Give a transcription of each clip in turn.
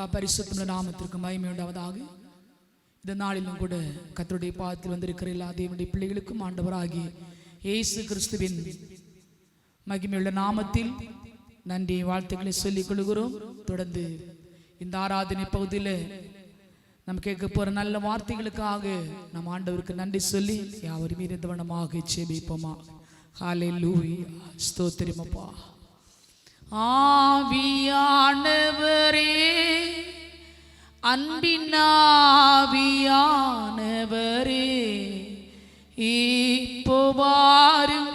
மகா பரிசுத்த நாமத்திற்கு மகிமை உண்டாவதாக இந்த நாளிலும் கூட கத்தருடைய பாதத்தில் வந்திருக்கிற எல்லா தேவனுடைய பிள்ளைகளுக்கும் ஆண்டவராகி இயேசு கிறிஸ்துவின் மகிமையுள்ள நாமத்தில் நன்றி வாழ்த்துக்களை சொல்லிக் கொள்கிறோம். தொடர்ந்து இந்த ஆராதனை பகுதியில் நம்ம கேட்க போகிற நல்ல வார்த்தைகளுக்காக நம் ஆண்டவருக்கு நன்றி சொல்லி யாவரும் இருந்தவனமாக செபிப்போமா ஹாலே லூவி ஸ்தோத்திரமப்பா. ஆவியானவரே அன்பின் ஆவியானவரே இப்போ வாரும்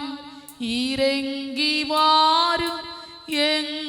இறங்கி வாரும் எங்க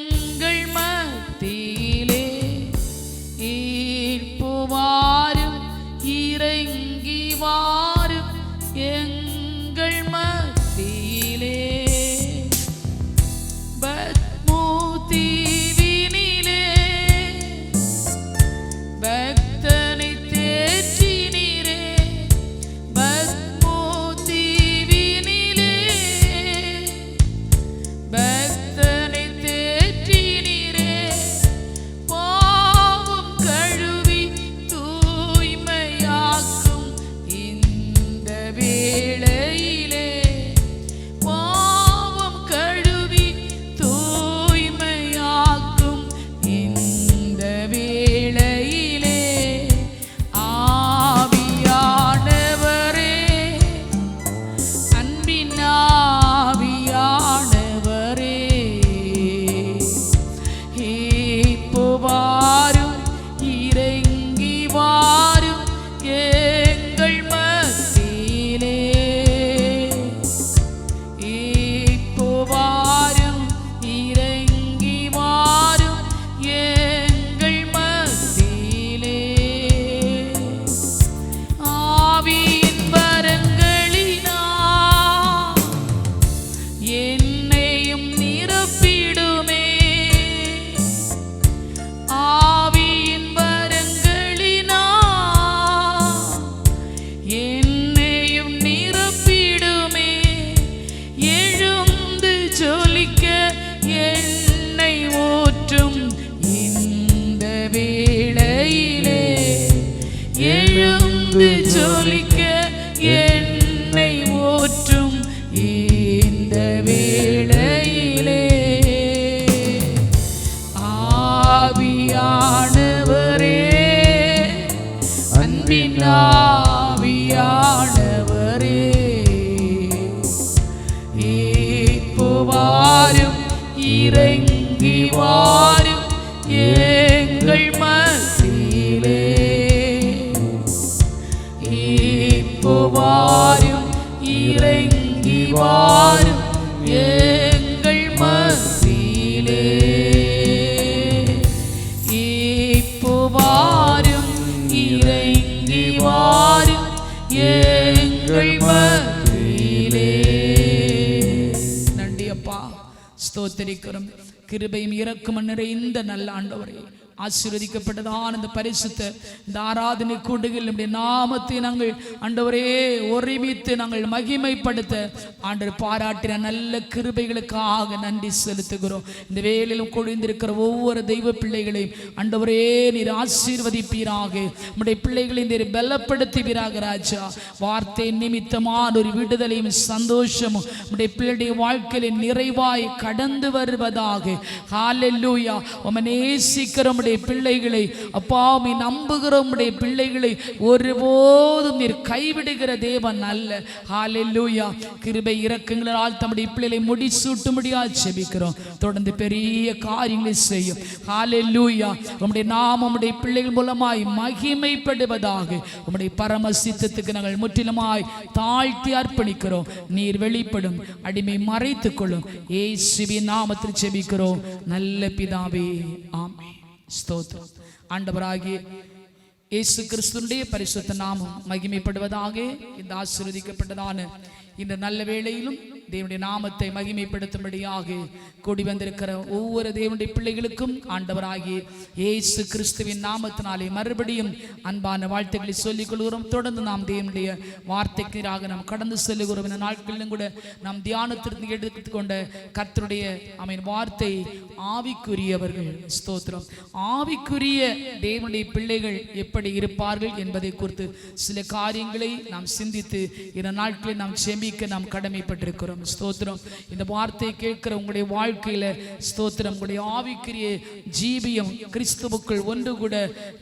அன்பின் எழுந்து ஸ்தோத்தரிக்கிறோம் கிருபையும் இறக்குமன் நிறைந்த நல்ல ஆண்டவரே. ஆசீர்வதிக்கப்பட்டதான இந்த பரிசுத்த இந்த ஆராதனை கூண்டுகள் நம்முடைய நாமத்தை நாங்கள் ஆண்டவரே ஒருமித்து நாங்கள் மகிமைப்படுத்த ஆண்டு பாராட்டின நல்ல கிருபைகளுக்காக நன்றி செலுத்துகிறோம். இந்த வேலையிலும் கொழிந்திருக்கிற ஒவ்வொரு தெய்வ பிள்ளைகளையும் ஆண்டவரே நீர் ஆசீர்வதிப்பீராக. நம்முடைய பிள்ளைகளை நீர் பலப்படுத்துவீராக ராஜா. வார்த்தை நிமித்தமான ஒரு விடுதலையும் சந்தோஷமும் நம்முடைய பிள்ளைடைய வாழ்க்கையில நிறைவாய் கடந்து வருவதாக. ஹalleluya. உமனே நேசிக்கிற உம்முடைய பிள்ளைகளை அப்பாமி நம்புகிற நம்முடைய பிள்ளைகளை ஒருபோதும் நீர் கைவிடுகிற தேவன் அல்ல. ஹாலெல்லூயா கிருபை இறக்குங்களால் தம்முடைய பிள்ளைகளை முடிசூட்டும்படியா ஜெபிக்கிறோம். தொடர்ந்து பெரிய காரியங்களை செய்யும். ஹாலெல்லூயா உம்முடைய நாம் உம்முடைய பிள்ளைகள் மூலமாய் மகிமைப்படுவதாக உம்முடைய பரம சித்தத்துக்கு நாங்கள் முற்றிலுமாய் தாழ்த்தி அர்ப்பணிக்கிறோம். நீர் வெளிப்படும். அடிமை மறைத்துக் கொள்ளும். ஏசுவின் நாமத்தில் ஜெபிக்கிறோம். நல்ல பிதாவே. ஆமே ஸ்தோத்திரம். ஆண்டவராகிய இயேசு கிறிஸ்துடைய பரிசுத்த நாமம் மகிமைப்படுவதாக இந்த ஆசீர்வதிக்கப்பட்டதான இந்த நல்ல வேளையிலும் தேவனுடைய நாமத்தை மகிமைப்படுத்தும்படியாக கூடி வந்திருக்கிற ஒவ்வொரு தேவனுடைய பிள்ளைகளுக்கும் ஆண்டவராகி ஏசு கிறிஸ்துவின் நாமத்தினாலே மறுபடியும் அன்பான வாழ்த்துக்களை சொல்லிக் கொள்கிறோம். தொடர்ந்து நாம் தேவனுடைய வார்த்தைக்காக நாம் கடந்து செல்லுகிறோம் இந்த நாட்களிலும் கூட நாம் தியானத்திற்கு எடுத்துக்கொண்ட கர்த்தருடைய அமீன் வார்த்தை ஆவிக்குரியவர்கள். ஸ்தோத்திரம். ஆவிக்குரிய தேவனுடைய பிள்ளைகள் எப்படி இருப்பார்கள் என்பதை குறித்து சில காரியங்களை நாம் சிந்தித்து இந்த நாட்களில் நாம் செமிக்க நாம் கடமைப்பட்டிருக்கிறோம். ஸ்தோத்திரம். இந்த வார்த்தையை கேட்கிற உங்களுடைய வாழ்க்கையில் ஸ்தோத்திரம். உங்களுடைய ஆவிக்குரிய ஜீவியம் கிறிஸ்துவுக்குள் ஒன்று கூட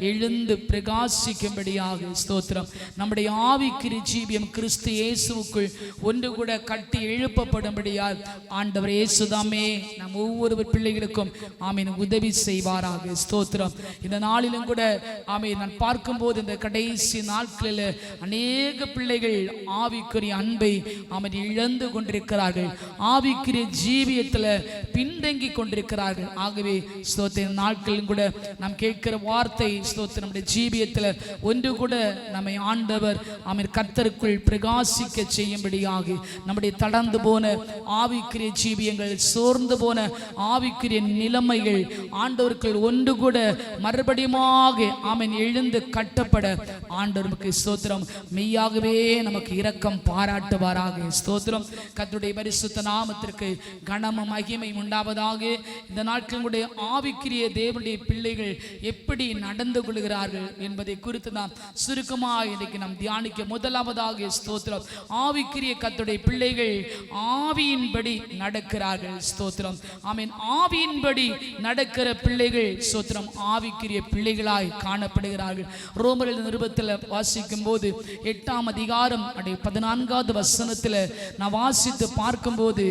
எழுந்து பிரகாசிக்கும்படியாக ஸ்தோத்திரம். நம்முடைய ஆவிக்குரிய ஜீவியம் கிறிஸ்து இயேசுவுக்குள் ஒன்று கூட கட்டி எழுப்பப்படும்படியால் ஆண்டவர் இயேசுதாமே நம் ஒவ்வொரு பிள்ளைகளுக்கும் ஆமீன். உதவி செய்வாராக ஸ்தோத்திரம். இந்த நாளிலும் கூட ஆமீன் நான் பார்க்கும்போது இந்த கடைசி நாட்களில் அநேக பிள்ளைகள் ஆவிக்குரிய அன்பை அவன் இழந்து கொண்டிருக்கிறார்கள். ஆவிக்குரிய ஜீவியத்தில் பின்தங்கி கொண்டிருக்கிறார்கள். ஆகவே ஸ்தோத்திர நாட்களிலும் கூட நாம் கேட்கிற வார்த்தை ஸ்தோத்திர நம்முடைய ஜீவியத்தில் ஒன்று கூட நம்மை ஆண்டவர் அவன் கர்த்தருக்குள் பிரகாசிக்க செய்யும்படியாக நம்முடைய தடந்து போன ஆவிக்குரிய ஜீவியங்கள் சோர்ந்து போன ஆவிக்குரிய நிலைமைகள் ஆண்டவர்கள் ஒன்று கூட மறுபடியுமாக அவன் எழுந்து கட்டப்பட ஆண்டவருக்கு ஸ்தோத்திரம். மெய்யாகவே நமக்கு இரக்கம் பாராட்டுவாராக. ஸ்தோத்திரம் கத்துடைய பரிசுத்த நாமத்திற்கு கனமும் மகிமை உண்டாவதாக. இந்த நாட்களுடைய ஆவிக்குரிய தேவனுடைய பிள்ளைகள் எப்படி நடந்து கொள்கிறார்கள் என்பதை குறித்து நாம் சுருக்கமாக இன்றைக்கு நாம் தியானிக்க முதலாவதாக ஸ்தோத்திரம். ஆவிக்குரிய கத்துடைய பிள்ளைகள் ஆவியின்படி நடக்கிறார்கள் ஸ்தோத்திரம். ஆமீன். ஆவியின்படி நடக்கிற பிள்ளைகள் ஸ்தோத்திரம். ஆவிக்குரிய பிள்ளைகளாய் காணப்படுகிறார்கள். ரோமரில் நிருபத்தில் வாசிக்கும் போது எட்டாம் அதிகாரம் அடைய பதினான்காவது வசனத்தில் நான் வாசித்து வாசித்து பார்க்கும்போது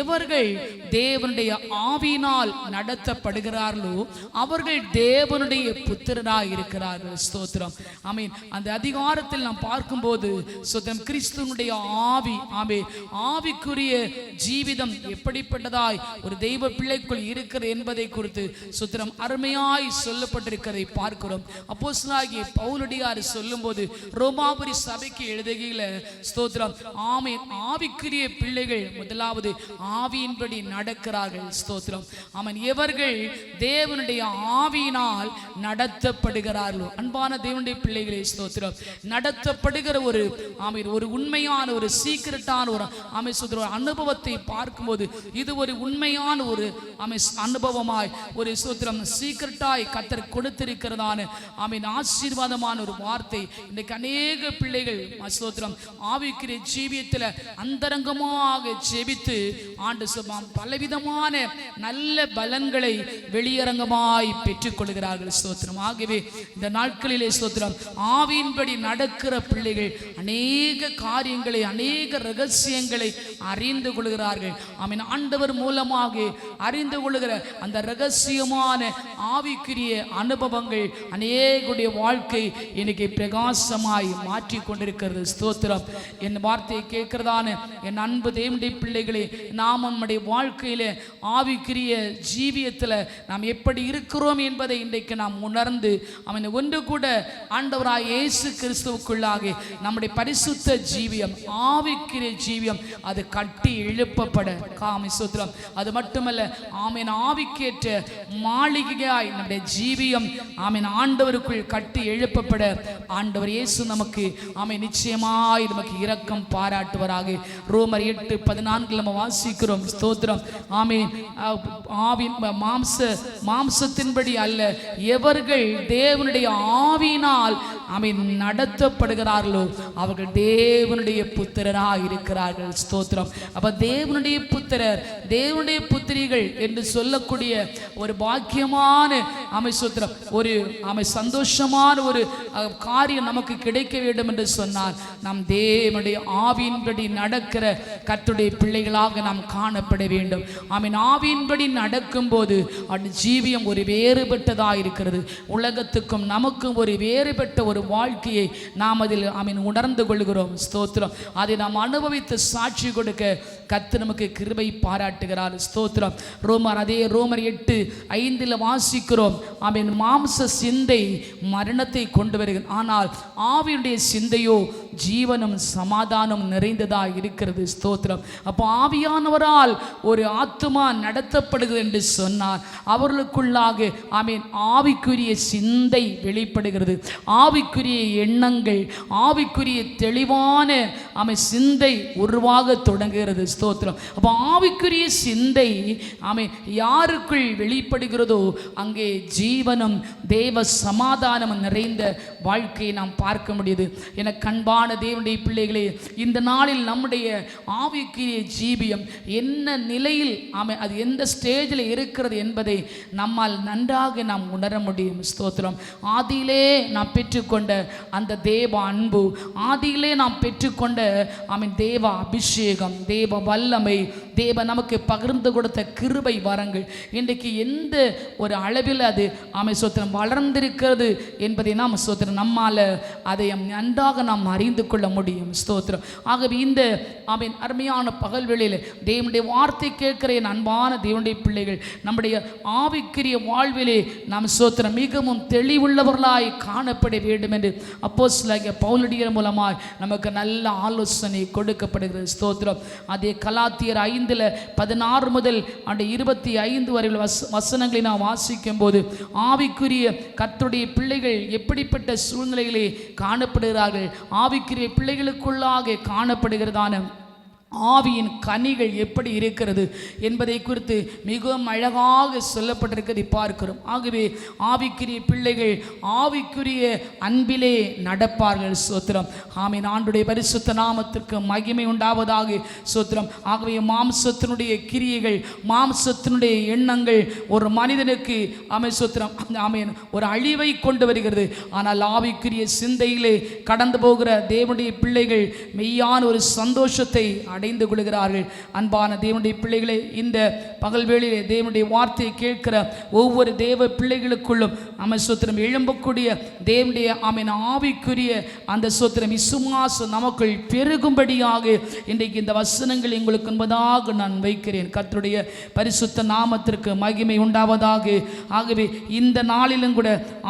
எவர்கள் தேவனுடைய ஆவினால் நடத்தப்படுகிறார்களோ அவர்கள் தேவனுடைய புத்திரராக இருக்கிறார்கள். ஸ்தோத்திரம். ஆமீன். அந்த அதிகாரத்தில் நாம் பார்க்கும்போது சுத்தம் கிறிஸ்துவனுடைய ஆவி ஆமே ஆவிக்குரிய ஜீவிதம் எப்படிப்பட்டதாய் ஒரு தெய்வ பிள்ளைக்குள் இருக்கிறது என்பதை குறித்து சுத்திரம் அருமையாய் சொல்லப்பட்டிருக்கிறதை பார்க்கிறோம். அப்போஸ்தலனாகிய பவுலடியார் சொல்லும்போது ரோமாபுரி சபைக்கு எழுதுகையில் ஸ்தோத்திரம் ஆமே ஆவிக்குரிய பிள்ளைகள் முதலாவது ஆவியின்படி நடக்கிறார்கள். ஸ்தோத்திரம். அவன் எவர்கள் தேவனுடைய ஆவியினால் நடத்தப்படுகிறார்களோ. அன்பான தேவனுடைய பிள்ளைகளே ஸ்தோத்திரம். நடத்தப்படுகிற ஒரு ஆமீர் ஒரு உண்மையான ஒரு சீக்கிரட்டான ஒரு ஆமை சொல்ற அனுபவத்தை பார்க்கும்போது இது ஒரு உண்மையான ஒரு ஆமை அனுபவமாய் ஒரு சூத்திரம் சீக்கிரட்டாய் கத்தர் கொடுத்திருக்கிறதான ஆமீன் ஆசீர்வாதமான ஒரு வார்த்தை. இன்னைக்கு அநேக பிள்ளைகள் ஸ்தோத்திரம் ஆவிக்கிற ஜீவியத்தில் அந்தரங்கமாக ஜெபித்து ஆண்டு சுபம் பலவிதமான நல்ல பலன்களை வெளியரங்கமாய் பெற்றுக்கொள்கிறார்கள். ஸ்தோத்திரம். ஆகவே இந்த நாட்களிலே ஸ்தோத்திரம். ஆவியின்படி நடக்கிற பிள்ளைகள் அநேக காரியங்களை அநேக ரகசியங்களை அறிந்து கொள்கிறார்கள். ஆமீன். ஆண்டவர் மூலமாக அறிந்து கொள்கிற அந்த ரகசியமான ஆவிக்குரிய அனுபவங்கள் அநேகுடைய வாழ்க்கை இன்னைக்கு பிரகாசமாய் மாற்றி கொண்டிருக்கிறது ஸ்தோத்திரம். என் வார்த்தையை கேட்கிறதான என் அன்பு அன்பு தேவனுடைய பிள்ளைகளே நாம் நம்முடைய வாழ்க்கையில் ஆவிக்குரிய ஜீவியத்தில் நாம் எப்படி இருக்கிறோம் என்பதை இன்றைக்கு நாம் உணர்ந்து அவனை ஒன்று கூட ஆண்டவராய் இயேசு கிறிஸ்துவுக்குள்ளாக நம்முடைய பரிசுத்த ஜீவியம் ஆவிக்குரிய ஜீவியம் அது கட்டி எழுப்பப்பட. காமி சுத்திரம். அது மட்டுமல்ல ஆமீன் ஆவிக்கேற்ற மாளிகையாய் நம்முடைய ஜீவியம் ஆமீன் ஆண்டவருக்குள் கட்டி எழுப்பப்பட. ஆண்டவர் இயேசு நமக்கு ஆமை நிச்சயமாய் நமக்கு இரக்கம் பாராட்டுவராக. ரோமர் எட்டு பதினான்கில் நம்ம வாசிக்கிறோம். ஸ்தோத்திரம். ஆமீன். ஆவின் மாம்ச மாம்சத்தின்படி அல்ல எவர்கள் தேவனுடைய ஆவினால் ஆமீன் நடத்தப்படுகிறார்களோ அவர்கள் தேவனுடைய புத்திரராக இருக்கிறார்கள். ஸ்தோத்திரம். அப்ப தேவனுடைய புத்திரர் தேவனுடைய புத்திரிகள் என்று சொல்லக்கூடிய ஒரு பாக்கியமான அமை சூத்திரம் ஒரு அமை சந்தோஷமான ஒரு காரியம் நமக்கு கிடைக்க வேண்டும் என்று சொன்னால் நாம் தேவனுடைய ஆவியின்படி நடக்கிற கத்துடைய பிள்ளைகளாக நாம் காணப்பட வேண்டும். ஆமீன். ஆவியின்படி நடக்கும்போது அந்த ஜீவியம் ஒரு வேறுபட்டதாக இருக்கிறது. உலகத்துக்கும் நமக்கும் ஒரு வேறுபட்ட ஒரு வாழ்க்கையை நாம் அதில் ஆமீன் உணர்ந்து கொள்கிறோம். ஸ்தோத்திரம். அதை நாம் அனுபவித்து சாட்சி கொடுக்க கத்து நமக்கு கிருபை பாராட்டுகிறார். ஸ்தோத்திரம். ரோமர் அதே ரோமர் எட்டு ஐந்தில் வாசிக்கிறோம். ஆமீன் மாம்ச சிந்தை மரணத்தை கொண்டு வருகிறது. ஆனால் ஆவியுடைய சிந்தையோ ஜீவனும் சமாதானம் நிறைந்ததாக இருக்கிறது. ஸ்தோத்திரம். அப்போ ஆவியானவரால் ஒரு ஆத்துமா நடத்தப்படுகிறது என்று சொன்னார். அவர்களுக்குள்ளாக ஆமீன் ஆவிக்குரிய சிந்தை வெளிப்படுகிறது. ஆவிக்குரிய எண்ணங்கள் ஆவிக்குரிய தெளிவான ஆமை சிந்தை உருவாக தொடங்குகிறது. ஸ்தோத்திரம். அப்போ ஆவிக்குரிய சிந்தை ஆமை யாருக்குள் வெளிப்படுகிறதோ அங்கே ஜீவனும் தேவ சமாதானம் நிறைந்த வாழ்க்கையை நாம் பார்க்க முடியுது. என கண்பான தேவனுடைய பிள்ளைகளே இந்த நாளில் நம்முடைய ஆவிக்குரிய ஜீவியம் என்ன நிலையில் ஆமை அது எந்த ஸ்டேஜில் இருக்கிறது என்பதை நம்மால் நன்றாக நாம் உணர முடியும். ஸ்தோத்திரம். ஆதியிலே நாம் பெற்றுக்கொண்ட அந்த தேவ அன்பு ஆதியிலே நாம் பெற்றுக்கொண்ட ஆமீன் தேவ அபிஷேகம் தேவ வல்லமை தேவ நமக்கு பகிர்ந்து கொடுத்த கிருபை வரங்கள். இன்றைக்கு எந்த ஒரு அளவில் அது ஆமை சோத்திரம் வளர்ந்திருக்கிறது என்பதை நாம் சோத்திரம் நம்மால் அதை நன்றாக நாம் அறிந்து கொள்ள முடியும். ஸ்தோத்திரம். ஆகவே இந்த ஆமீன் அருமையான பகல் வேளையில் தேவனுடைய வார்த்தை கேட்கிற என் அன்பான தேவனுடைய பிள்ளைகள் நம்முடைய ஆவிக்குரிய வாழ்விலே நாம் ஸ்தோத்திரம் மிகவும் தெளிவுள்ளவர்களாய் காணப்பட வேண்டும் என்று அப்போ சில பவுலடியர் மூலமாய் நமக்கு நல்ல ஆலோசனை கொடுக்கப்படுகிறது. ஸ்தோத்திரம். அதே கலாத்தியர் ஐந்தில் பதினாறு முதல் அந்த இருபத்தி ஐந்து வரை உள்ள வச வசனங்களை நாம் வாசிக்கும் போது ஆவிக்குரிய கத்துடைய பிள்ளைகள் எப்படிப்பட்ட சூழ்நிலைகளே காணப்படுகிறார்கள்? ஆவி ஆவிக்குரிய பிள்ளைகளுக்குள்ளாக காணப்படுகிறதான ஆவியின் கனிகள் எப்படி இருக்கிறது என்பதை குறித்து மிகவும் அழகாக சொல்லப்பட்டிருக்கிறதை பார்க்கிறோம். ஆகவே ஆவிக்குரிய பிள்ளைகள் ஆவிக்குரிய அன்பிலே நடப்பார்கள் சோத்திரம். ஆமீன். ஆண்டுடைய பரிசுத்த நாமத்திற்கு மகிமை உண்டாவதாக சோத்திரம். ஆகவே மாம்சத்தினுடைய கிரியைகள் மாம்சத்தினுடைய எண்ணங்கள் ஒரு மனிதனுக்கு அமை சோத்திரம். ஆமீன். ஒரு அழிவை கொண்டு வருகிறது. ஆனால் ஆவிக்குரிய சிந்தையிலே கடந்து போகிற தேவனுடைய பிள்ளைகள் மெய்யான ஒரு சந்தோஷத்தை அடை அடைந்து கொள்கிறார்கள். அன்பான தேவனுடைய பிள்ளைகளே இந்த பகல் வேளையிலே தேவனுடைய வார்த்தையை கேட்கிற ஒவ்வொரு தேவ பிள்ளைகளுக்குள்ளும் நம்ம சுத்திரம் எழும்பக்கூடிய தேவனுடைய ஆமீன் ஆவிக்குரிய அந்த சுத்திரம் விசுவாசம் நமக்குள் பெருகும்படியாக இன்றைக்கு இந்த வசனங்கள் எங்களுக்கு என்பதாக நான் வைக்கிறேன். கத்தருடைய பரிசுத்த நாமத்திற்கு மகிமை உண்டாவதாக. ஆகவே இந்த நாளிலும் கூட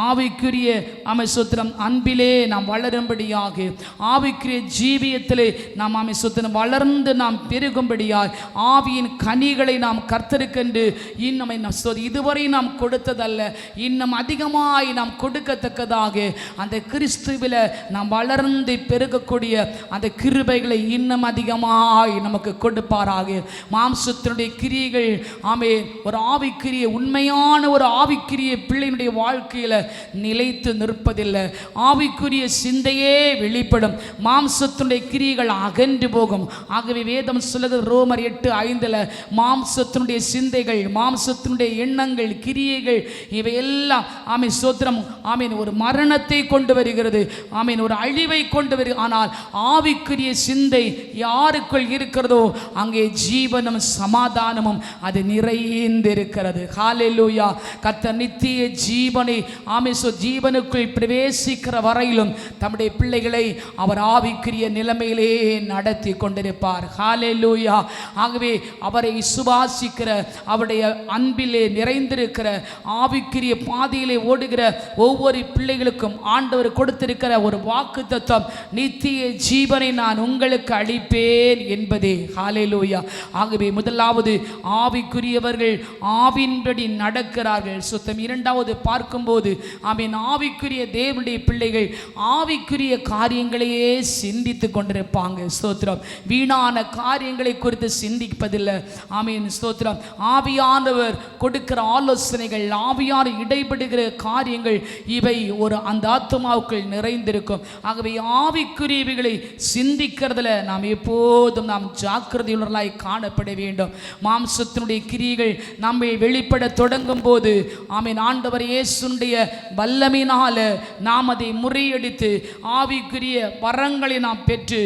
ஆவிக்குரிய ஆமை சுத்திரம் அன்பிலே நாம் வளரும்படியாக ஆவிக்குரிய ஜீவியத்திலே நாம் ஆமை சோத்திரம் வளர்ந்து நாம் பெருகும்படியாய் ஆவியின் கனிகளை நாம் கர்த்தருக்கென்று இன்னும் இதுவரை நாம் கொடுத்ததல்ல இன்னும் அதிகமாய் நாம் கொடுக்கத்தக்கதாக அந்த கிறிஸ்துவில் நாம் வளர்ந்து பெருகக்கூடிய அந்த கிருபைகளை இன்னும் அதிகமாய் நமக்கு கொடுப்பாராக. மாம்சத்தினுடைய கிரியைகள் ஆமே ஒரு ஆவிக்கிரிய உண்மையான ஒரு ஆவிக்கிரிய பிள்ளையினுடைய வாழ்க்கையில் நிலைத்து நிற்பதில்லை. ஆவிக்குரிய சிந்தையே வெளிப்படும். மாம்சத்தினுடைய கிரியைகள் அகன்று போகும். ஆகவே வேதம் சொல்லுது ரோமர் எட்டு ஐந்தில் மாம்சத்தினுடைய சிந்தைகள் மாம்சத்தினுடைய எண்ணங்கள் கிரியைகள் இவையெல்லாம் ஆமீன் சோத்திரம் ஆமீன் ஒரு மரணத்தை கொண்டு வருகிறது ஆமீன் ஒரு அழிவை கொண்டு வருகிறது ஆனால் ஆவிக்குரிய சிந்தை யாருக்குள் இருக்கிறதோ அங்கே ஜீவனும் சமாதானமும் அது நிறைந்திருக்கிறது. ஹாலெல்லூயா கத்த நித்திய ஜீவனை ஆமிசோ ஜீவனுக்குள் பிரவேசிக்கிற வரையிலும் தம்முடைய பிள்ளைகளை அவர் ஆவிக்குரிய நிலைமையிலே நடத்தி கொண்டிருப்பார். ஹalleluya. ஆகவே அவரை சுபாசிக்கிற அவருடைய அன்பிலே நிறைந்திருக்கிற ஆவிக்குரிய பாதையிலே ஓடுகிற ஒவ்வொரு பிள்ளைகளுக்கும் ஆண்டவர் கொடுத்திருக்கிற ஒரு வாக்கு தத்துவம் நித்திய ஜீவனை நான் உங்களுக்கு அளிப்பேன் என்பதே. ஹalleluya. ஆகவே முதலாவது ஆவிக்குரியவர்கள் ஆவின்படி நடக்கிறார்கள். சுத்தம் இரண்டாவது பார்க்கும்போது ஆமீன் ஆவிக்குரிய தேவனுடைய பிள்ளைகள் ஆவிக்குரிய காரியங்களையே சிந்தித்து கொண்டிருப்பாங்க. ஸ்தோத்திரம். வீணான காரியங்களை குறித்து சிந்திப்பதில்லை. ஆமீன். ஸ்தோத்திரம். ஆவியானவர் கொடுக்கிற ஆலோசனைகள் ஆவியான இடைபடுகிற காரியங்கள் இவை ஒரு அந்த ஆத்மாவுக்குள் நிறைந்திருக்கும். ஆகவே ஆவிக்குரியவைகளை சிந்திக்கிறதுல நாம் எப்போதும் நாம் ஜாக்கிரதையுள்ளவர்களாய் காணப்பட வேண்டும். மாம்சத்தினுடைய கிரியைகள் நம்மை வெளிப்பட தொடங்கும் போது ஆமீன் ஆண்டவர் இயேசுடைய வல்லமையினால நாம் அதை முறியடித்து ஆவிக்குரிய வரங்களை நாம் பெற்று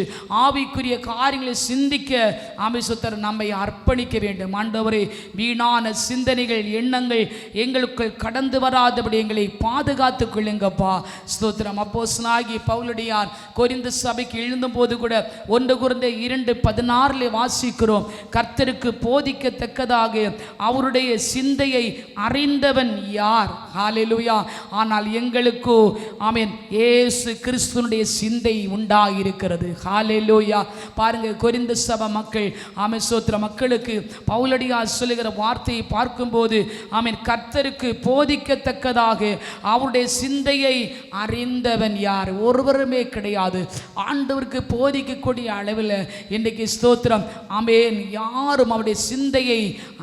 ஆவிக்குரிய காரியங்களை சிந்திக்க ஆமை நம்மை அர்ப்பணிக்க வேண்டும். ஆண்டவரே வீணான சிந்தனைகள் எண்ணங்கள் எங்களுக்குள் கடந்து வராதபடி எங்களை பாதுகாத்துக் கொள்ளுங்கப்பா. ஸ்தோத்திரம். அப்போஸ்தலனாகி பவுலடியார் கொரிந்து சபைக்கு எழுந்தபோது கூட ஒன்று குறைந்த இரண்டு பதினாறில் வாசிக்கிறோம். கர்த்தருக்கு போதிக்கத்தக்கதாக அவருடைய சிந்தையை அறிந்தவன் யார்? ஹalleluya. ஆனால் எங்களுக்கு ஆமீன் ஏசு கிறிஸ்துனுடைய சிந்தை உண்டாகிருக்கிறது ஹalleluya. பாருங்க கொரிந்து சப மக்கள். ஆமென் சோத்திர மக்களுக்கு. பவுலடியார் சொல்லுகிற வார்த்தையை பார்க்கும்போது ஆமீன் கர்த்தருக்கு போதிக்கத்தக்கதாக அவருடைய சிந்தையை அறிந்தவன் யார்? ஒருவருமே கிடையாது. ஆண்டவருக்கு போதிக்கக்கூடிய அளவில் இன்றைக்கு ஸ்தோத்திரம். ஆமேன் யாரும் அவருடைய சிந்தையை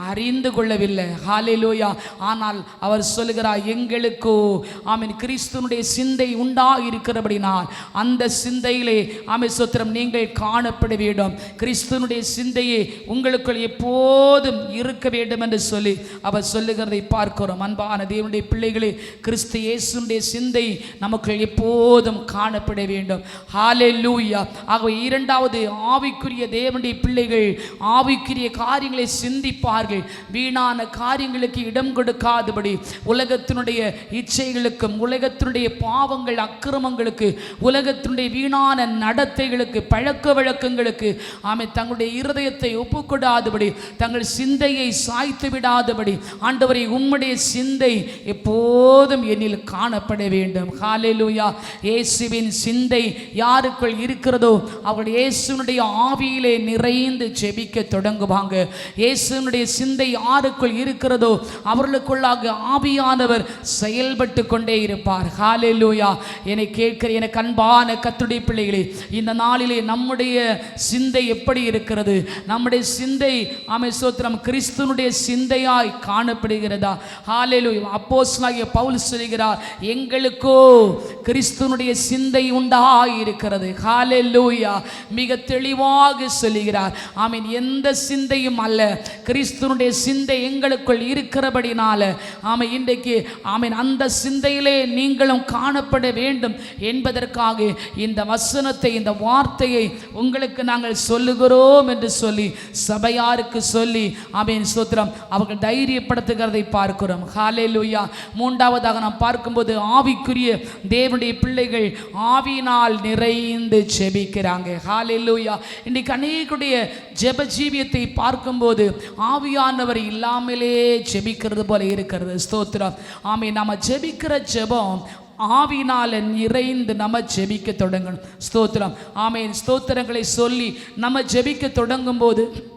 அறிந்து கொள்ளவில்லை. ஹாலிலோயா ஆனால் அவர் சொல்லுகிறார் எங்களுக்கோ ஆமீன் கிறிஸ்துனுடைய சிந்தை உண்டா இருக்கிறபடினால் அந்த சிந்தையிலே ஆமென் சோத்திரம் நீங்கள் காணப்பட வேண்டும். கிறிஸ்துவனுடைய சிந்தையே உங்களுக்குள் எப்போதும் இருக்க வேண்டும் என்று சொல்லி அவர் சொல்லுகிறதை பார்க்கிறோம். அன்பான தேவனுடைய பிள்ளைகளே கிறிஸ்து இயேசுடைய சிந்தை நமக்கு எப்போதும் காணப்பட வேண்டும். ஹாலே லூயா ஆகவே இரண்டாவது ஆவிக்குரிய தேவனுடைய பிள்ளைகள் ஆவிக்குரிய காரியங்களை சிந்திப்பார்கள். வீணான காரியங்களுக்கு இடம் கொடுக்காதபடி உலகத்தினுடைய இச்சைகளுக்கும் உலகத்தினுடைய பாவங்கள் அக்கிரமங்களுக்கு உலகத்தினுடைய வீணான நடத்தைகளுக்கு பழக்க வழக்கங்களுக்கு ஆமை தங்களுடைய இருதயத்தை ஒப்புக்கொடாதபடி தங்கள் சிந்தையை சாய்த்து விடாதபடி ஆண்டவரை உம்முடைய சிந்தை எப்போதும் என்னில் காணப்பட வேண்டும். ஹாலேலூயா இயேசுவின் சிந்தை யாருக்குள் இருக்கிறதோ அவர்கள் இயேசுனுடைய ஆவியிலே நிறைந்து ஜெபிக்க தொடங்குவாங்க. இயேசுனுடைய சிந்தை யாருக்குள் இருக்கிறதோ அவர்களுக்குள்ளாக ஆவியானவர் செயல்பட்டு கொண்டே இருப்பார். ஹாலேலூயா என்னை கேட்கிற எனக்கு அன்பான கத்துடைய பிள்ளைகளே இந்த நாளிலே நம்முடைய சிந்தை எப்படி இருக்கிறது? நம்முடைய சிந்தை ஆமை சோத்திரம் கிறிஸ்துனுடைய சிந்தையாய் காணப்படுகிறதா? ஹாலேலு அப்போஸ்லாகிய பவுல் சொல்கிறார் எங்களுக்கோ கிறிஸ்துனுடைய சிந்தை உண்டாக இருக்கிறது ஹalleluya. மிக தெளிவாக சொல்கிறார். ஆமீன் எந்த சிந்தையும் அல்ல. கிறிஸ்துனுடைய சிந்தை எங்களுக்குள் இருக்கிறபடினால ஆமை இன்றைக்கு ஆமீன் அந்த சிந்தையிலே நீங்களும் காணப்பட வேண்டும் என்பதற்காக இந்த வசனத்தை இந்த வார்த்தையை உங்களுக்கு நாங்கள் சொல்லுகிறோம் என்று சொல்லி சபையாருக்கு சொல்லி ஆமீன் ஸ்தோத்திரம். அவர்கள் தைரியப்படுத்துகிறதை பார்க்கிறோம். லூயா மூன்றாவதாக நாம் பார்க்கும்போது ஆவிக்குரிய தேவனுடைய பிள்ளைகள் ஆவியினால் நிறைந்து ஜெபிக்கிறாங்க. லூயா இன்னைக்கு அநேகருடைய ஜெப ஜீவியத்தை பார்க்கும்போது ஆவியானவர் இல்லாமலே ஜெபிக்கிறது போல இருக்கிறது. ஸ்தோத்திரம். ஆமே நாம் ஜெபிக்கிற ஜெபம் ஆவினால நிறைந்து நம்ம ஜெபிக்க தொடங்கணும். ஸ்தோத்திரம். ஆமையின் ஸ்தோத்திரங்களை சொல்லி நம்ம ஜெபிக்க தொடங்கும் போது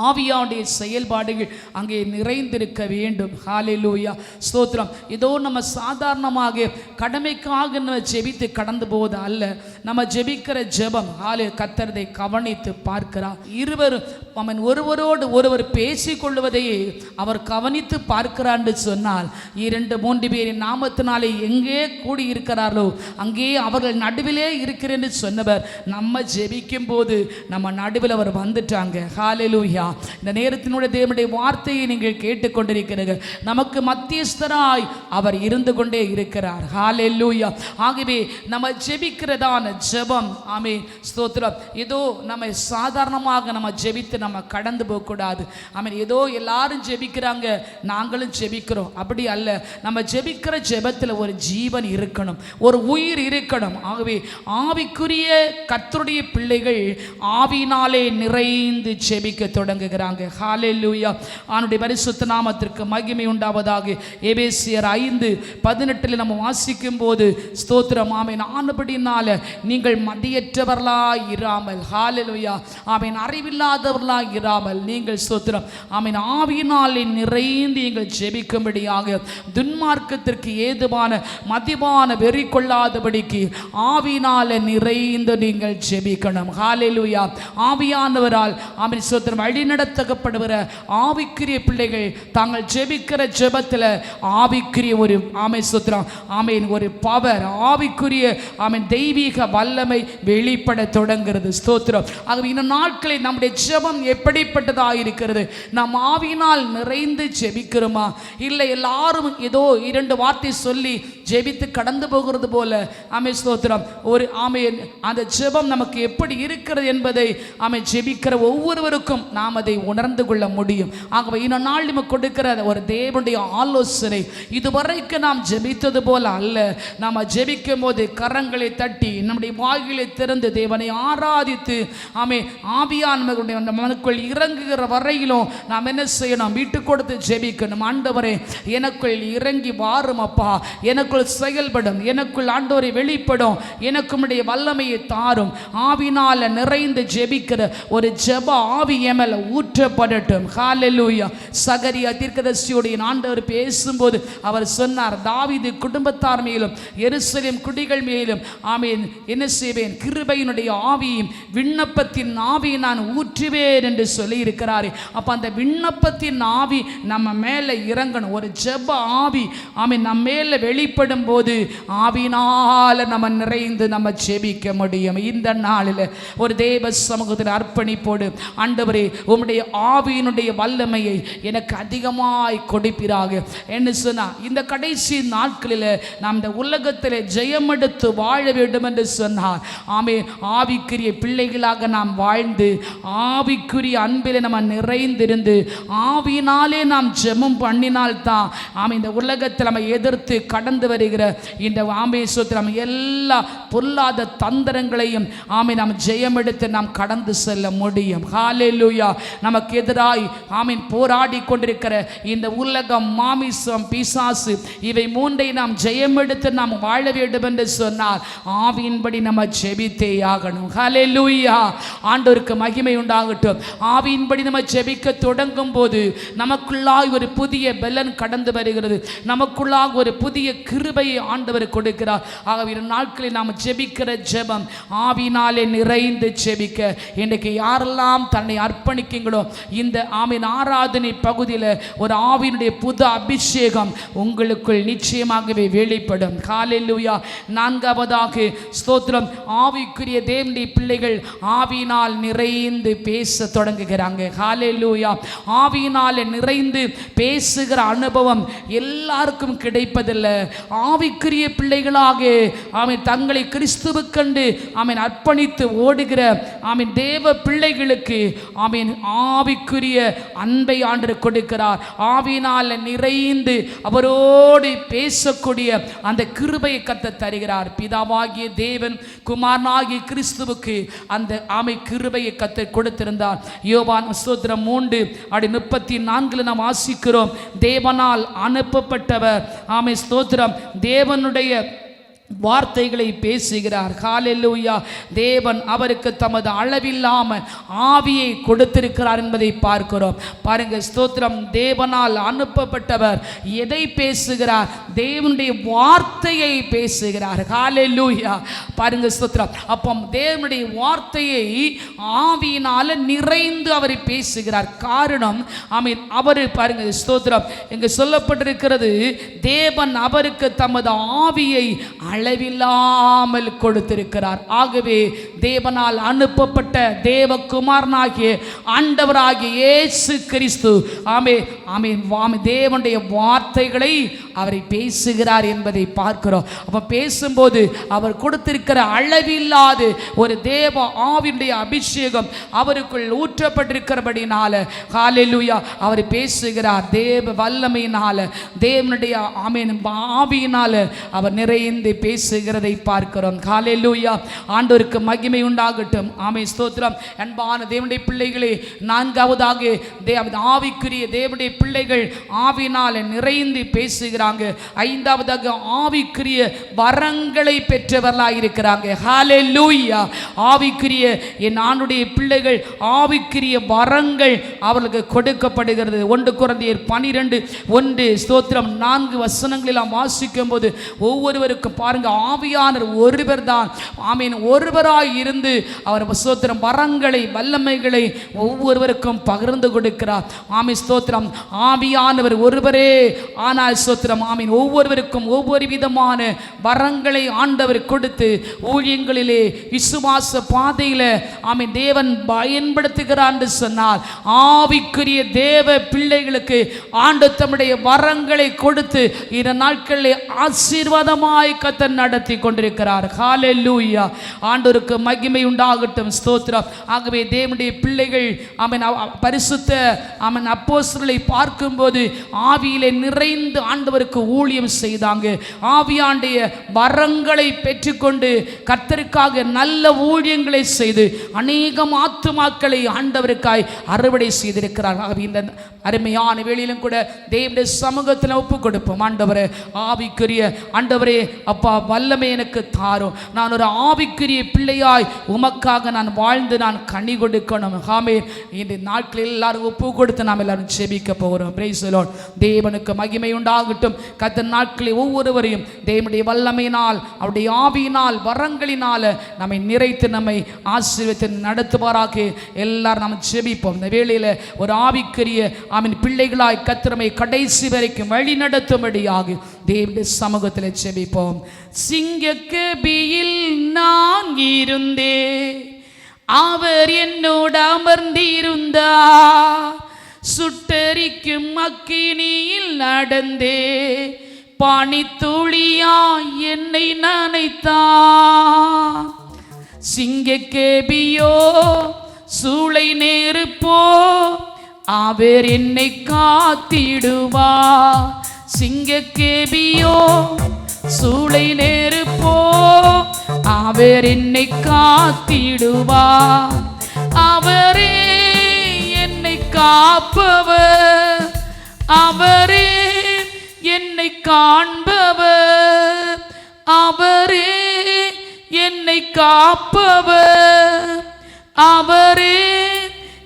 ஆவியாவுடைய செயல்பாடுகள் அங்கே நிறைந்திருக்க வேண்டும். ஹாலிலூயா ஸ்தோத்திரம். ஏதோ நம்ம சாதாரணமாக கடமைக்காக நம்ம ஜெபித்து கடந்து போவது அல்ல. நம்ம ஜெபிக்கிற ஜெபம் ஹாலே கத்தரதை கவனித்து பார்க்கிறார். இருவரும் அவன் ஒருவரோடு ஒருவர் பேசிக்கொள்வதையே அவர் கவனித்து பார்க்கிறான்னு சொன்னால் இரண்டு மூன்று பேரின் நாமத்தினாலே எங்கே கூடியிருக்கிறார்களோ அங்கே அவர்கள் நடுவிலே இருக்கிறேன்னு சொன்னவர் நம்ம ஜெபிக்கும் போது நம்ம நடுவில் அவர் வந்துட்டாங்க. ஹாலிலூயா ஹalleluya இந்த நேரத்தினுடைய தேவனுடைய வார்த்தையை நீங்கள் கேட்டுக்கொண்டிருக்கிறீர்கள் நமக்கு மத்தியஸ்தராய் அவர் இருந்து கொண்டே இருக்கிறார். ஹாலெல்லூயா. ஆகவே நம்ம ஜெபிக்கிறதான ஜெபம் ஆமே ஸ்தோத்திரம். ஏதோ நம்ம சாதாரணமாக நம்ம ஜெபித்து நம்ம கடந்து போகக்கூடாது. ஆமீன் ஏதோ எல்லாரும் ஜெபிக்கிறாங்க நாங்களும் ஜெபிக்கிறோம். அப்படி அல்ல. நம்ம ஜெபிக்கிற ஜெபத்தில் ஒரு ஜீவன் இருக்கணும். ஒரு உயிர் இருக்கணும். ஆகவே ஆவிக்குரிய கத்தருடைய பிள்ளைகள் ஆவினாலே நிறைந்து ஜெபிக்க தொடங்குகிறாங்க ஹாலே லூயா ஆனுடைய பரிசுத்த நாமத்திற்கு மகிமை உண்டாவதாக. எபேசியர் ஐந்து பதினெட்டில் நம்ம வாசிக்கும் போது ஸ்தோத்திரம் ஆமேன். ஆனபடினால நீங்கள் மதியற்றவர்களா இராமல். ஹalleluya. ஆமேன். அறிவில்லாதவர்களா இராமல். நீங்கள் ஸ்தோத்திரம். ஆமேன். ஆவியினாலே நிறைந்து நீங்கள் ஜெபிக்கும்படியாக. துன்மார்க்கத்திற்கு ஏதுவான மதிவான வெறி கொள்ளாதபடிக்கு ஆவியினால நிறைந்து நீங்கள் ஜெபிக்கணும். ஹalleluya. ஆவியானவரால் ஆமேன் ஸ்தோத்திரம். வழி வழிநடத்தப்படுகிற ஆவிக்குரிய பிள்ளைகள் தாங்கள் ஜெபிக்கிற ஜெபத்தில் ஆவிக்குரிய ஒரு ஆமை சுத்திரம் ஆமையின் ஒரு பவர் ஆவிக்குரிய ஆமீன் தெய்வீக வல்லமை வெளிப்பட தொடங்குகிறது. ஸ்தோத்திரம். ஆகவே இந்த நாட்களில் நம்முடைய ஜெபம் எப்படிப்பட்டதாக இருக்கிறது? நாம் ஆவினால் நிறைந்து ஜெபிக்கிறோமா? இல்லை எல்லாரும் ஏதோ இரண்டு வார்த்தை சொல்லி ஜெபித்து கடந்து போகிறது போல? ஆமை ஸ்தோத்திரம். ஒரு ஆமை அந்த ஜெபம் நமக்கு எப்படி இருக்கிறது என்பதை ஆமை ஜெபிக்கிற ஒவ்வொருவருக்கும் நாம் நாம் அதை உணர்ந்து கொள்ள முடியும். ஆகவே இந்த நாள் நம்ம கொடுக்கிற ஒரு தேவனுடைய ஆலோசனை இதுவரைக்கும் நாம் ஜெபித்தது போல அல்ல. நாம் ஜெபிக்கும் போது கரங்களை தட்டி நம்முடைய வாயிலை திறந்து தேவனை ஆராதித்து ஆமே ஆவியான்மையுடைய மனுக்குள் இறங்குகிற வரையிலும் நாம் என்ன செய்யணும்? விட்டு கொடுத்து ஜெபிக்கணும். ஆண்டவரே எனக்குள் இறங்கி வாரும் அப்பா. எனக்குள் செயல்படும். எனக்குள் ஆண்டவரை வெளிப்படும். எனக்கு வல்லமையை தாரும். ஆவினால நிறைந்து ஜெபிக்கிற ஒரு ஜெப ஆவி எமல ஊற்றப்படட்டும். ஹalleluya. சகரியா தீர்க்கதர்சியுடைய ஆண்டவர் பேசும்போது அவர் சொன்னார் தாவிது குடும்பத்தார் மேலும் எருசலேம் குடிகள் மேலும் ஆமீன் என்ன செய்வேன்? கிருபையினுடைய ஆவியும் விண்ணப்பத்தின் ஆவியை நான் ஊற்றுவேன் என்று சொல்லி இருக்கிறாரே அப்போ அந்த விண்ணப்பத்தின் ஆவி நம்ம மேலே இறங்கணும். ஒரு ஜெப ஆவி ஆமீன் நம்ம மேலே வெளிப்படும் போது ஆவினால நம்ம நிறைந்து நம்ம ஜெபிக்க முடியும். இந்த நாளில் ஒரு தேவ சமூகத்தில் அர்ப்பணிப்போடு ஆண்டவரே உம்முடைய ஆவியினுடைய வல்லமையை எனக்கு அதிகமாய் கொடுப்பிறாக என்ன சொன்னா இந்த கடைசி நாட்களில் நாம் இந்த உலகத்தில் ஜெயமெடுத்து வாழ வேண்டும் என்று சொன்னார் ஆமே ஆவிக்குரிய பிள்ளைகளாக நாம் வாழ்ந்து ஆவிக்குரிய அன்பில் நம்ம நிறைந்திருந்து ஆவியினாலே நாம் ஜெபம் பண்ணினால்தான் ஆமே இந்த உலகத்தில் நம்ம எதிர்த்து கடந்து வருகிற இந்த ஆமேஸ்வரத்தில் நம்ம எல்லா பொல்லாத தந்திரங்களையும் ஆமை நாம் ஜெயம் எடுத்து நாம் கடந்து செல்ல முடியும். ஹalleluya நமக்கு எதிராய் ஆமீன் போராடி கொண்டிருக்கிற இந்த உலகம் மாமிசம் பிசாசு இவை மூன்றை நாம் ஜெயம் எடுத்து நாம் வாழ வேண்டும் என்று சொன்னால் ஆவியின்படி நம்ம ஜெபித்தே ஆகணும். லூயா ஆண்டவருக்கு மகிமை உண்டாகட்டும். ஆவியின்படி நம்ம ஜெபிக்க தொடங்கும் போது நமக்குள்ளாய் ஒரு புதிய பலன் கடந்து வருகிறது. நமக்குள்ளாக ஒரு புதிய கிருபையை ஆண்டவர் கொடுக்கிறார். ஆகவே இரு நாட்களில் நாம் ஜெபிக்கிற ஜெபம் ஆவினாலே நிறைந்து ஜெபிக்க. இன்றைக்கு யாரெல்லாம் தன்னை அர்ப்பணி அர்ப்பணிக்கீங்களோ இந்த ஆவின் ஆராதனை பகுதியில் ஒரு ஆவியினுடைய புது அபிஷேகம் உங்களுக்குள் நிச்சயமாகவே வெளிப்படும். காலையிலுயா நான்காவதாக ஸ்தோத்திரம். ஆவிக்குரிய தேவனுடைய பிள்ளைகள் ஆவினால் நிறைந்து பேச தொடங்குகிறாங்க. காலையிலுயா ஆவியினால் நிறைந்து பேசுகிற அனுபவம் எல்லாருக்கும் கிடைப்பதில்லை. ஆவிக்குரிய பிள்ளைகளாக அவன் தங்களை கிறிஸ்துவுக்கண்டு அவன் அர்ப்பணித்து ஓடுகிற ஆமென் தேவ பிள்ளைகளுக்கு ஆமென் ஆவிக்குரிய அன்பை ஆண்டு கொடுக்கிறார். ஆவினால் நிறைந்து அவரோடு பேசக்கூடிய அந்த கிருபையை கத்த தருகிறார். பிதாவாகிய தேவன் குமாரனாகிய கிறிஸ்துவுக்கு அந்த ஆமை கிருபையை கத்த கொடுத்திருந்தார். யோவான் சோத்திரம் மூன்று அடி முப்பத்தி நான்கில் நாம் வாசிக்கிறோம். தேவனால் அனுப்பப்பட்டவர். ஆமை ஸ்தோத்திரம். தேவனுடைய வார்த்தைகளை பேசுகிறார். காலெல்லூயா தேவன் அவருக்கு தமது அளவில்லாமல் ஆவியை கொடுத்திருக்கிறார் என்பதை பார்க்கிறோம். பாருங்க ஸ்தோத்திரம். தேவனால் அனுப்பப்பட்டவர் எதை பேசுகிறார்? தேவனுடைய வார்த்தையை பேசுகிறார். காலெல்லூயா பாருங்க ஸ்தோத்திரம். அப்போ தேவனுடைய வார்த்தையை ஆவியினால நிறைந்து அவர் பேசுகிறார். காரணம் ஆமீன் அவர் பாருங்க ஸ்தோத்திரம். இங்கு சொல்லப்பட்டிருக்கிறது தேவன் அவருக்கு தமது ஆவியை அளவில்லாமல் கொடுத்திருக்கிறார். ஆகவே தேவனால் அனுப்பப்பட்ட தேவகுமாரனாகிய ஆண்டவராகிய இயேசு கிறிஸ்து. ஆமே ஆமே வாமி தேவனுடைய வார்த்தைகளை அவரை பேசுகிறார் என்பதை பார்க்கிறோம். அப்போ பேசும்போது அவர் கொடுத்திருக்கிற அளவில்லாத ஒரு தேவ ஆவினுடைய அபிஷேகம் அவருக்குள் ஊற்றப்பட்டிருக்கிறபடினால காலையிலூயா அவர் பேசுகிறார். தேவ வல்லமையினால தேவனுடைய ஆமீன் ஆவியினால அவர் நிறைந்து பேசுகிறதை பார்க்கிறோம். ஹalleluya. ஆண்டோருக்கு மகிமை உண்டாகட்டும். ஆமை ஸ்தோத்திரம். அன்பான தேவனுடைய பிள்ளைகளே நான்காவதாக தேவ ஆவிக்குரிய தேவனுடைய பிள்ளைகள் ஆவினால் நிறைந்து பேசுகிறாங்க. ஐந்தாவதாக ஆவிக்குரிய வரங்களை பெற்றவர்களாக இருக்கிறாங்க. ஹாலே லூயா ஆவிக்குரிய என் ஆணுடைய பிள்ளைகள் ஆவிக்குரிய வரங்கள் அவர்களுக்கு கொடுக்கப்படுகிறது. ஒன்று குழந்தையர் பனிரெண்டு ஒன்று ஸ்தோத்திரம் நான்கு வசனங்களில் நாம் வாசிக்கும் போது ஒவ்வொருவருக்கும் பாருங்க பாருங்க ஆவியானவர் ஒருவர் தான் ஆமீன் ஒருவராய் இருந்து அவர் ஸ்தோத்திரம் வரங்களை வல்லமைகளை ஒவ்வொருவருக்கும் பகிர்ந்து கொடுக்கிறார். ஆமீன் ஸ்தோத்திரம். ஆவியானவர் ஒருவரே. ஆனால் ஸ்தோத்திரம் ஆமீன் ஒவ்வொருவருக்கும் ஒவ்வொரு விதமான வரங்களை ஆண்டவர் கொடுத்து ஊழியங்களிலே விசுவாச பாதையில ஆமீன் தேவன் பயன்படுத்துகிறார் என்று சொன்னால் ஆவிக்குரிய தேவ பிள்ளைகளுக்கு ஆண்டு தம்முடைய வரங்களை கொடுத்து இந்த நாட்களில் ஆசீர்வாதமாய் கத்தர் நடத்தி கொண்டிருக்கிறார். ஹாலே லூயா ஆண்டோருக்கு மகிமை உண்டாகட்டும். ஸ்தோத்திரம். ஆகவே தேவனுடைய பிள்ளைகள் அவன் பரிசுத்த அவன் அப்போஸ்தலரை பார்க்கும்போது ஆவியிலே நிறைந்து ஆண்டவருக்கு ஊழியம் செய்தாங்க. ஆவியாண்டிய வரங்களை பெற்றுக்கொண்டு கர்த்தருக்காக நல்ல ஊழியங்களை செய்து அநேகம் ஆத்துமாக்களை ஆண்டவருக்காய் அறுவடை செய்திருக்கிறார். ஆகவே இந்த அருமையான வேளையிலும் கூட தேவனுடைய சமூகத்தில் ஒப்பு கொடுப்போம் ஆண்டவரே ஆவிக்குரிய ஆண்டவரே அப்பா வல்லமை எனக்கு தாரும். நான் ஒரு ஆவிக்குரிய பிள்ளையாய் உமக்காக நான் வாழ்ந்து நான் கனி கொடுக்கணும். ஹாமே இந்த நாட்களில் எல்லாரும் ஒப்பு கொடுத்து நாம் எல்லாரும் செபிக்க போகிறோம். பிரைசலோன் தேவனுக்கு மகிமை உண்டாகட்டும். கத்த நாட்களில் ஒவ்வொருவரையும் தேவனுடைய வல்லமையினால் அவருடைய ஆவியினால் வரங்களினால் நம்மை நிறைத்து நம்மை ஆசீர்வத்தை நடத்துவாராக. எல்லாரும் நாம் செபிப்போம் இந்த வேளையில் ஒரு ஆவிக்குரிய அவன் பிள்ளைகளாய் கத்திரமை கடைசி வரைக்கும் வழி நடத்தும்படியாக தேவனுடைய சமூகத்தில் செபிப்போம் சிங்கக்கபியில் நான் இருந்தே. அவர் என்னோடு அமர்ந்திருந்தா. சுட்டரிக்கும் அக்கினியில் நடந்தே. பனித்துளியா என்னை நனைத்தார் சிங்கக்கேபியோ சூளை நேருப்போ அவர் என்னை காத்திடுவா. சிங்கக்கேபியோ சூளை நெருப்போ அவர் என்னை காத்திடுவார். அவரே என்னை காப்பவர். அவரே என்னை காண்பவர். அவரே என்னை காப்பவர். அவரே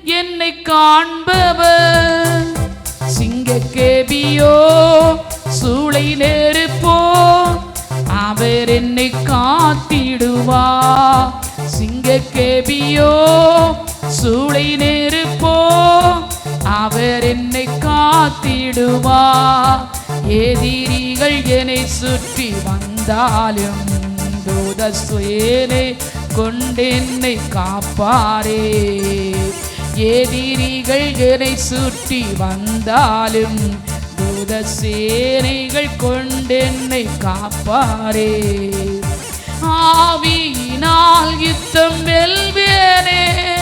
என்னை காண்பவர். சிங்க கேபியோ சூளை நெருப்போ என்னை காத்திடுவா. சிங்க கேபியோ சூளை நெருப்போ அவர் என்னை காத்திடுவா. எதிரிகள் என்னை சுற்றி வந்தாலும் தூதஸ்வேனை கொண்டென்னை காப்பாரே. எதிரிகள் என்னை சுற்றி வந்தாலும் தூத சேனைகள் கொண்டென்னை காப்பாரே. ஆவியினால் யுத்தம் வெல்வேனே.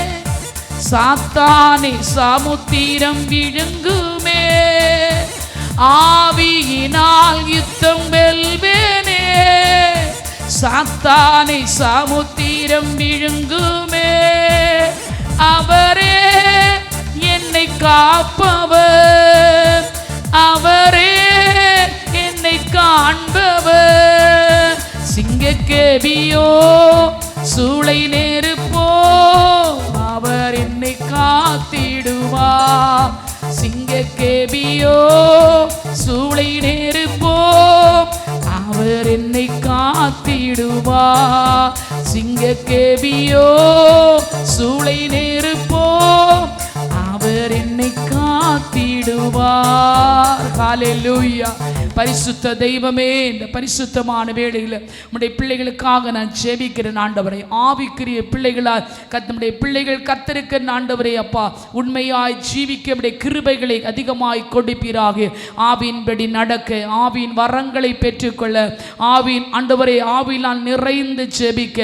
சாத்தானே சமுத்திரம் விழுங்குமே. ஆவியினால் யுத்தம் வெல்வேனே. சாத்தானை சமுத்திரம் விழுங்குமே. அவரே என்னை காப்பவர். அவரே என்னை காண்பவர். சிங்க கேபியோ சூளை நெருப்போ அவர் என்னை காத்திடுவா. சிங்கக்கேபியோ சூளை நெருப்போ அவர் என்னை காத்திடுவா. சிங்கக்கேபியோ சூளை நெருப்போ அவர் என்னை காத்திடுவார். ஹalleluya பரிசுத்த தெய்வமே இந்த பரிசுத்தமான வேளையில் நம்முடைய பிள்ளைகளுக்காக நான் ஜெபிக்கிறேன் ஆண்டவரை. ஆவிக்குரிய பிள்ளைகளால் கத்தமுடைய பிள்ளைகள் கத்திருக்க ஆண்டவரே அப்பா. உண்மையாய் ஜீவிக்க உடைய கிருபைகளை அதிகமாய் கொடுப்பீராக. ஆவியின்படி நடக்க ஆவியின் வரங்களை பெற்றுக்கொள்ள ஆவியின் ஆண்டவரை ஆவியினால் நிறைந்து ஜெபிக்க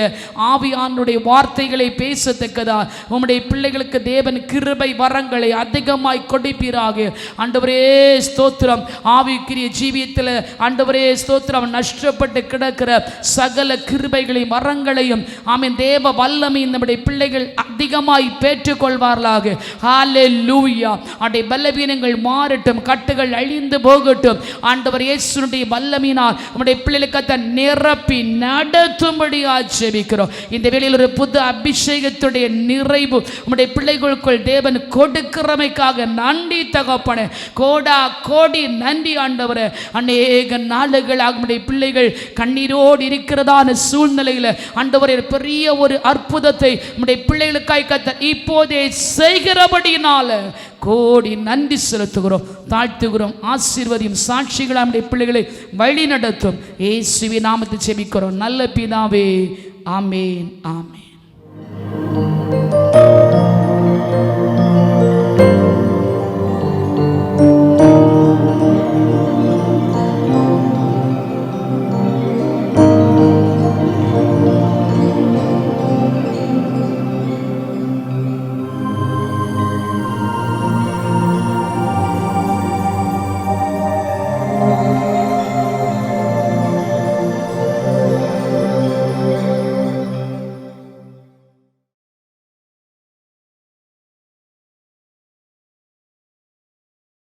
ஆவியானுடைய வார்த்தைகளை பேசத்தக்கதா. உம்முடைய பிள்ளைகளுக்கு தேவன் கிருபை வரங்கள் வரங்களை அதிகமாய் கொடுப்பீராக. ஆண்டவரே ஸ்தோத்திரம். ஆவிக்குரிய ஜீவியத்தில் ஆண்டவரே ஸ்தோத்திரம். நஷ்டப்பட்டு கிடக்கிற சகல கிருபைகளையும் வரங்களையும் ஆமீன் தேவ வல்லமை நம்முடைய பிள்ளைகள் அதிகமாய் பெற்றுக்கொள்வார்களாக. ஹாலே லூயா அடைய பலவீனங்கள் மாறட்டும் கட்டுகள் அழிந்து போகட்டும். ஆண்டவர் இயேசுனுடைய வல்லமினால் நம்முடைய பிள்ளைகளுக்கு அதை நிரப்பி நடத்தும்படி ஆட்சேபிக்கிறோம் இந்த வேளையில் ஒரு புது அபிஷேகத்துடைய நிறைவு நம்முடைய பிள்ளைகளுக்குள் தேவன் கொடு கொடுக்கிறமைக்காக நன்றி தகப்பன. கோடா கோடி நன்றி ஆண்டவர். அநேக நாளுகளாக பிள்ளைகள் கண்ணீரோடு இருக்கிறதான சூழ்நிலையில் ஆண்டவரே பெரிய ஒரு அற்புதத்தை நம்முடைய பிள்ளைகளுக்காய் கத்த இப்போதே செய்கிறபடினால கோடி நன்றி செலுத்துகிறோம் தாழ்த்துகிறோம் ஆசீர்வதியும் சாட்சிகளாக நம்முடைய பிள்ளைகளை வழி நடத்தும் ஏசுவி நாமத்தை செபிக்கிறோம். நல்ல பிதாவே ஆமேன் ஆமேன்.